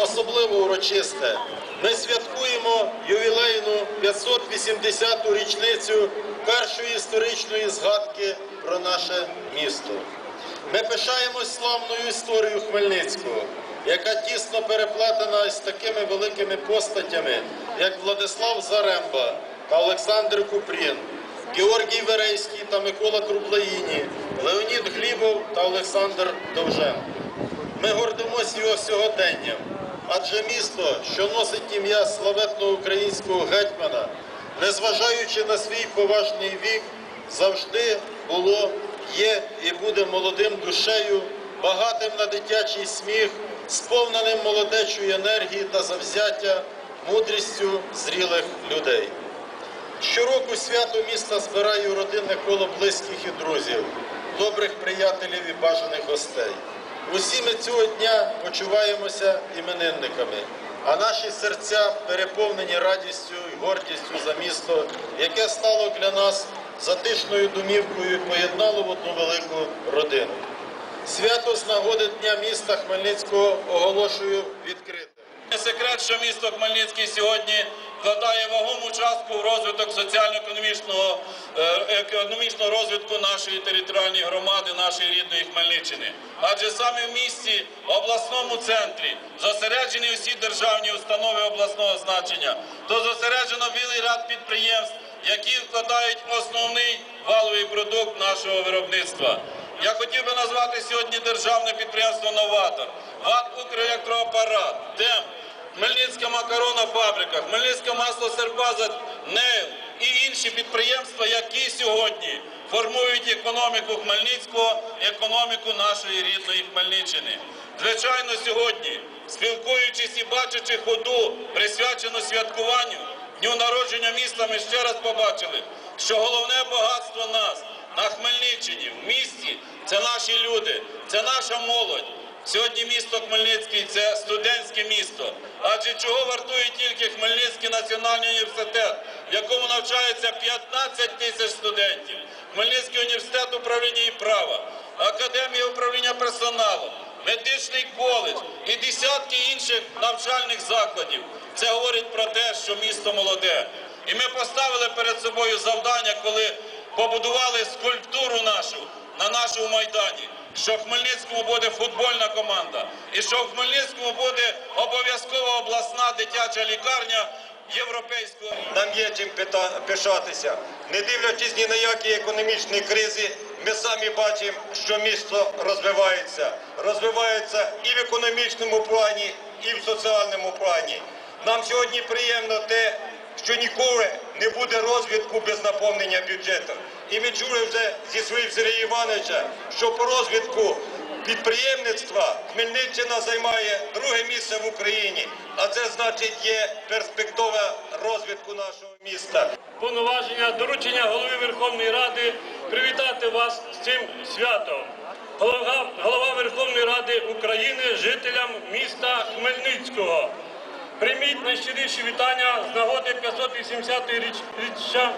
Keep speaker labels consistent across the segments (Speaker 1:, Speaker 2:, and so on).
Speaker 1: особливо урочисте. Ми святкуємо ювілейну 580-ту річницю першої історичної згадки про наше місто. Ми пишаємось славною історією Хмельницького, яка тісно переплетена з такими великими постатями, як Владислав Заремба та Олександр Купрін, Георгій Верейський та Микола Круплаїні, Леонід Глібов та Олександр Довженко. Ми гордимося його сьогоденням, адже місто, що носить ім'я славетного українського гетьмана, незважаючи на свій поважний вік, завжди було, є і буде молодим душею, багатим на дитячий сміх, сповненим молодечої енергії та завзяття, мудрістю зрілих людей. Щороку свято міста збирає родинне коло близьких і друзів, добрих приятелів і бажаних гостей. Усі ми цього дня почуваємося іменинниками, а наші серця переповнені радістю і гордістю за місто, яке стало для нас затишною домівкою і поєднало в одну велику родину. Свято з нагоди Дня міста Хмельницького оголошую відкритим.
Speaker 2: Не секрет, що місто Хмельницький сьогодні вкладає вагому частку в розвиток соціально-економічного е, економічного розвитку нашої територіальної громади, нашої рідної Хмельниччини. Адже саме в місті, обласному центрі, зосереджені усі державні установи обласного значення, то зосереджено білий ряд підприємств, які вкладають основний валовий продукт нашого виробництва. Я хотів би назвати сьогодні державне підприємство Новатор, ВАТ «Укрелектроапарат», ТЕМ, Хмельницька макаронна фабрика, Хмельницька маслосербаза, НЕЛ і інші підприємства, які сьогодні формують економіку Хмельницького, економіку нашої рідної Хмельниччини. Звичайно, сьогодні, спілкуючись і бачачи ходу, присвячену святкуванню дню народження міста, ми ще раз побачили, що головне багатство нас на Хмельниччині, в місті це наші люди, це наша молодь. Сьогодні місто Хмельницький це студентське місто. Адже чого вартує тільки Хмельницький національний університет, в якому навчається 15 тисяч студентів, Хмельницький університет управління і права, Академія управління персоналом, медичний коледж і десятки інших навчальних закладів. Це говорить про те, що місто молоде. І ми поставили перед собою завдання, коли побудували скульптуру нашу на нашому майдані, що в Хмельницькому буде футбольна команда, і що в Хмельницькому буде обов'язкова обласна дитяча лікарня європейського.
Speaker 3: Нам є чим пишатися. Не дивлячись ні на які економічні кризи, ми самі бачимо, що місто розвивається. Розвивається і в економічному плані, і в соціальному плані. Нам сьогодні приємно те, що ніколи не буде розвитку без наповнення бюджету. І ми чули вже зі слів Сергія Івановича, що по розвитку підприємництва Хмельниччина займає друге місце в Україні, а це значить є перспектива розвитку нашого міста.
Speaker 4: повноваження доручення голови Верховної Ради привітати вас з цим святом. Голова, голова Верховної Ради України жителям міста Хмельницького. Прийміть найщиріші вітання з нагоди 580-ї річ, річчя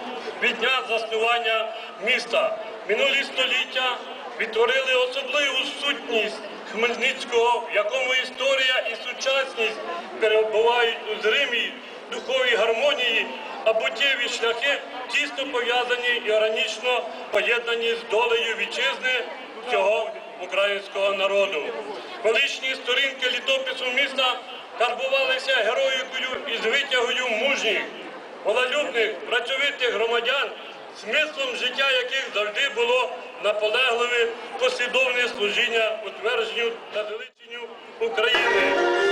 Speaker 4: від дня заснування міста. Минулі століття відтворили особливу сутність Хмельницького, в якому історія і сучасність перебувають у зримій духовій гармонії, а буттєві шляхи тісно пов'язані і органічно поєднані з долею вітчизни всього українського народу. Величні сторінки літопису міста карбувалися героїкою і з витягою мужніх, вололюбних, працьовитих громадян, смислом життя яких завжди було наполегливе послідовне служіння утвердженню та величенню України.